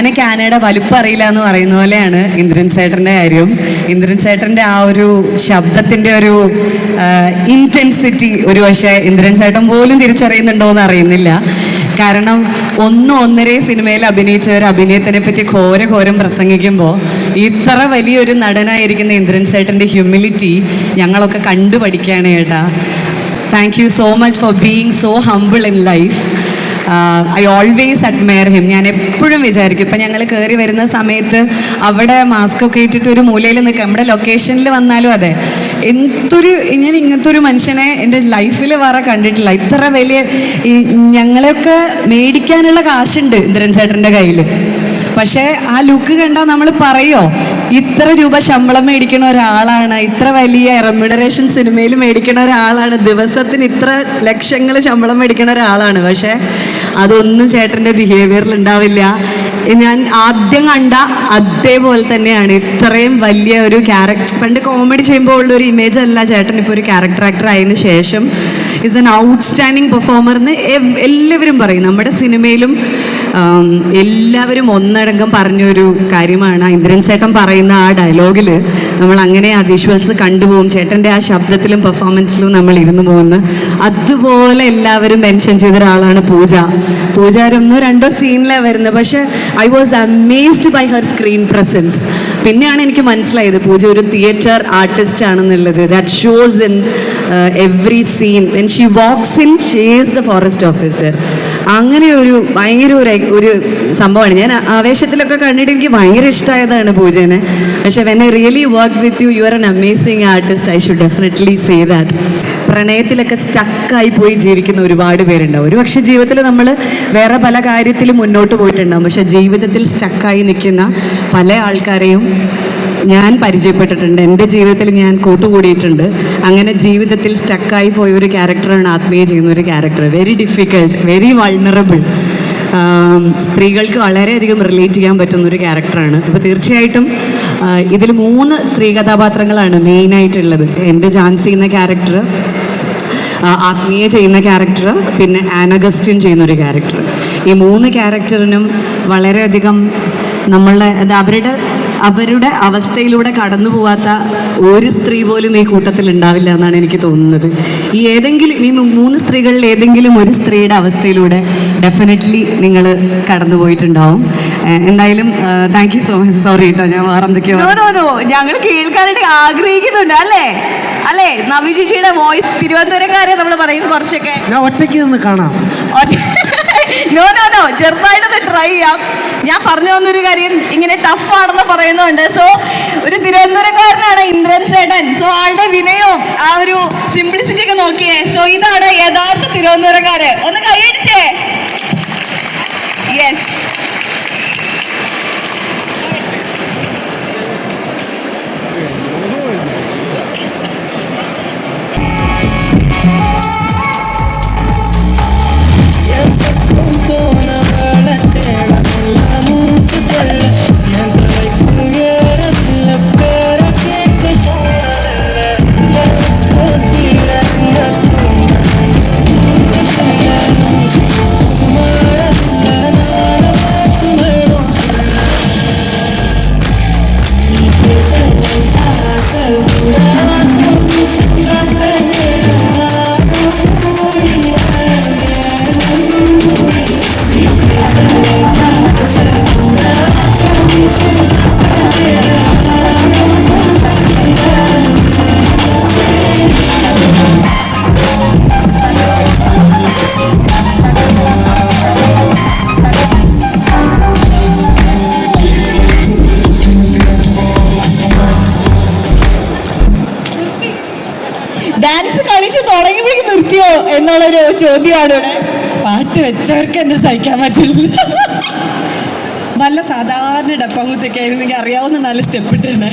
ആനയ്ക്ക് കാനഡ വലുപ്പം അറിയില്ല എന്ന് പറയുന്ന പോലെയാണ് ഇന്ദ്രൻ ചേട്ടന്റെ കാര്യം. ഇന്ദ്രൻ ചേട്ടന്റെ ആ ഒരു ശബ്ദത്തിന്റെ ഒരു ഇന്റൻസിറ്റി ഒരു പക്ഷേ ഇന്ദ്രൻ സേട്ടൻ പോലും തിരിച്ചറിയുന്നുണ്ടോ എന്ന് അറിയുന്നില്ല. കാരണം ഒന്ന് ഒന്നര സിനിമയിൽ അഭിനയിച്ചവർ അഭിനയത്തിനെ പറ്റി ഘോര ഘോരം പ്രസംഗിക്കുമ്പോൾ ഇത്ര വലിയൊരു നടനായിരിക്കുന്ന ഇന്ദ്രൻ സേട്ടന്റെ ഹ്യൂമിലിറ്റി ഞങ്ങളൊക്കെ കണ്ടുപഠിക്കുകയാണ് ചേട്ടാ thank you so much for being so humble in life I always admire him ഞാൻ എപ്പോഴും വിചാരിക്കും ഇപ്പം ഞങ്ങൾ കയറി വരുന്ന സമയത്ത് അവിടെ മാസ്ക് ഒക്കെ ഇട്ടിട്ട് ഒരു മൂലയിൽ നിൽക്കുക നമ്മുടെ ലൊക്കേഷനിൽ വന്നാലും അതെ. എന്തൊരു ഞാൻ ഇങ്ങനത്തെ ഒരു മനുഷ്യനെ എന്റെ ലൈഫിൽ വേറെ കണ്ടിട്ടില്ല. ഇത്ര വലിയ ഈ ഞങ്ങളെയൊക്കെ മേടിക്കാനുള്ള കാശുണ്ട് ഇന്ദ്രൻ ചേട്ടന്റെ കയ്യിൽ പക്ഷേ ആ ലുക്ക് കണ്ടാൽ നമ്മൾ പറയോ ഇത്ര രൂപ ശമ്പളം മേടിക്കുന്ന ഒരാളാണ് ഇത്ര വലിയ റെമ്യൂണറേഷൻ സിനിമയിൽ മേടിക്കുന്ന ഒരാളാണ് ദിവസത്തിന് ഇത്ര ലക്ഷങ്ങൾ ശമ്പളം മേടിക്കുന്ന ഒരാളാണ്. പക്ഷേ അതൊന്നും ചേട്ടന്റെ ബിഹേവിയറിൽ ഉണ്ടാവില്ല. ഞാൻ ആദ്യം കണ്ട അതേപോലെ തന്നെയാണ്. ഇത്രയും വലിയ ഒരു ക്യാരക്ടർ പണ്ട് കോമഡി ചെയ്യുമ്പോൾ ഉള്ള ഒരു ഇമേജ് അല്ല ചേട്ടൻ ഇപ്പോൾ ഒരു ക്യാരക്ടർ ആക്ടർ ആയതിനു ശേഷം. ഇസ് എൻ ഔട്ട്സ്റ്റാൻഡിങ് പെർഫോമർ എന്ന് എല്ലാവരും പറയും. നമ്മുടെ സിനിമയിലും എല്ലാവരും ഒന്നടങ്കം പറഞ്ഞൊരു കാര്യമാണ്. ഇന്ദ്രൻ ചേട്ടൻ പറയുന്ന ആ ഡയലോഗിൽ നമ്മൾ അങ്ങനെ ആ വിഷ്വൽസ് കണ്ടുപോകും. ചേട്ടന്റെ ആ ശബ്ദത്തിലും പെർഫോമൻസിലും നമ്മൾ ഇരുന്നു പോകുന്നു. അതുപോലെ എല്ലാവരും മെൻഷൻ ചെയ്ത ഒരാളാണ് പൂജ. പൂജ ഒന്നോ രണ്ടോ സീനിലാണ് വരുന്നത്. പക്ഷേ I was amazed by her screen presence പിന്നെയാണ് എനിക്ക് മനസ്സിലായത് പൂജ ഒരു തിയേറ്റർ ആർട്ടിസ്റ്റ് ആണെന്നുള്ളത്. That shows in every scene when she walks in she is the forest officer അങ്ങനെ ഒരു ഭയങ്കര ഒരു ഒരു സംഭവമാണ്. ഞാൻ ആവേശത്തിലൊക്കെ കണ്ടിട്ട് എനിക്ക് ഭയങ്കര ഇഷ്ടമായതാണ് പൂജേനെ. പക്ഷെ when I really work with you you are an amazing artist I should definitely say that പ്രണയത്തിലൊക്കെ സ്റ്റക്കായി പോയി ജീവിക്കുന്ന ഒരുപാട് പേരുണ്ടാവും. ഒരു പക്ഷേ ജീവിതത്തിൽ നമ്മൾ വേറെ പല കാര്യത്തിലും മുന്നോട്ട് പോയിട്ടുണ്ടാവും. പക്ഷെ ജീവിതത്തിൽ സ്റ്റക്കായി നിൽക്കുന്ന പല ആൾക്കാരെയും ഞാൻ പരിചയപ്പെട്ടിട്ടുണ്ട്. എന്റെ ജീവിതത്തിൽ ഞാൻ കൂട്ടുകൂടിയിട്ടുണ്ട്. അങ്ങനെ ജീവിതത്തിൽ സ്റ്റക്കായി പോയ ഒരു ക്യാരക്ടറാണ് ആത്മീയ ചെയ്യുന്ന ഒരു character very difficult very vulnerable സ്ത്രീകൾക്ക് വളരെയധികം റിലേറ്റ് ചെയ്യാൻ പറ്റുന്ന ഒരു ക്യാരക്ടറാണ് അപ്പോൾ തീർച്ചയായിട്ടും ഇതിൽ മൂന്ന് സ്ത്രീ കഥാപാത്രങ്ങളാണ് മെയിനായിട്ടുള്ളത് എന്റെ ജാൻസി എന്ന ക്യാരക്ടർ ആത്മീയ ചെയ്യുന്ന ക്യാരക്ടർ പിന്നെ ആനഗസ്റ്റിൻ ചെയ്യുന്ന ഒരു ക്യാരക്ടർ ഈ മൂന്ന് ക്യാരക്ടറിനും വളരെയധികം നമ്മളുടെ അത് അവരുടെ അവരുടെ അവസ്ഥയിലൂടെ കടന്നു പോവാത്ത ഒരു സ്ത്രീ പോലും ഈ കൂട്ടത്തിൽ ഉണ്ടാവില്ല എന്നാണ് എനിക്ക് തോന്നുന്നത്. ഈ ഏതെങ്കിലും ഈ മൂന്ന് സ്ത്രീകളിൽ ഏതെങ്കിലും ഒരു സ്ത്രീയുടെ അവസ്ഥയിലൂടെ ഡെഫിനറ്റ്ലി നിങ്ങൾ കടന്നു പോയിട്ടുണ്ടാവും. എന്തായാലും thank you so much sorry കേട്ടോ ഞാൻ വേറെ എന്തൊക്കെയോ നോ നോ നോ ഞങ്ങൾ കേൾക്കാനായിട്ട് ആഗ്രഹിക്കുന്നുണ്ട്. അല്ലേ? അല്ലേ? നവി ചേച്ചിയുടെ വോയിസ് തിരുവനന്തപുരക്കാരെ നമ്മൾ പറയും കുറച്ചൊക്കെ. ഞാൻ ഒറ്റയ്ക്ക് നിന്ന് കാണാം. നോ നോ നോ ചെറുതായിട്ടൊന്ന് ട്രൈ ചെയ്യാം. ഞാൻ പറഞ്ഞു വന്നൊരു കാര്യം ഇങ്ങനെ ടഫ് ആണെന്ന് പറയുന്നുണ്ട് സോ ഒരു തിരുവനന്തപുരക്കാരനാണ് ഇന്ദ്രൻ സേട്ടൻ സോ ആളുടെ വിനയവും ആ ഒരു സിംപ്ലിസിറ്റി ഒക്കെ നോക്കിയേ. സോ ഇതാണ് യഥാർത്ഥ തിരുവനന്തപുരക്കാര് ഒന്ന് കൈയടിച്ചേ. യെസ് നിർത്തിയോ എന്നുള്ളൊരു ചോദ്യമാണ്. ഇവിടെ പാട്ട് വെച്ചവർക്ക് എന്നെ സഹിക്കാൻ പറ്റില്ല. നല്ല സാധാരണ ഡപ്പങ്കുത്തൊക്കെ എനിക്ക് അറിയാവുന്ന നല്ല സ്റ്റെപ്പ് ഇട്ടേനെ.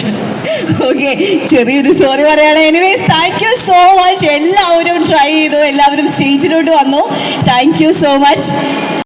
ഓക്കെ ചെറിയൊരു സോറി പറയാണ്. Anyways thank you so much എല്ലാവരും ട്രൈ ചെയ്തു. എല്ലാവരും സ്റ്റേജിലോട്ട് വന്നു. Thank you so much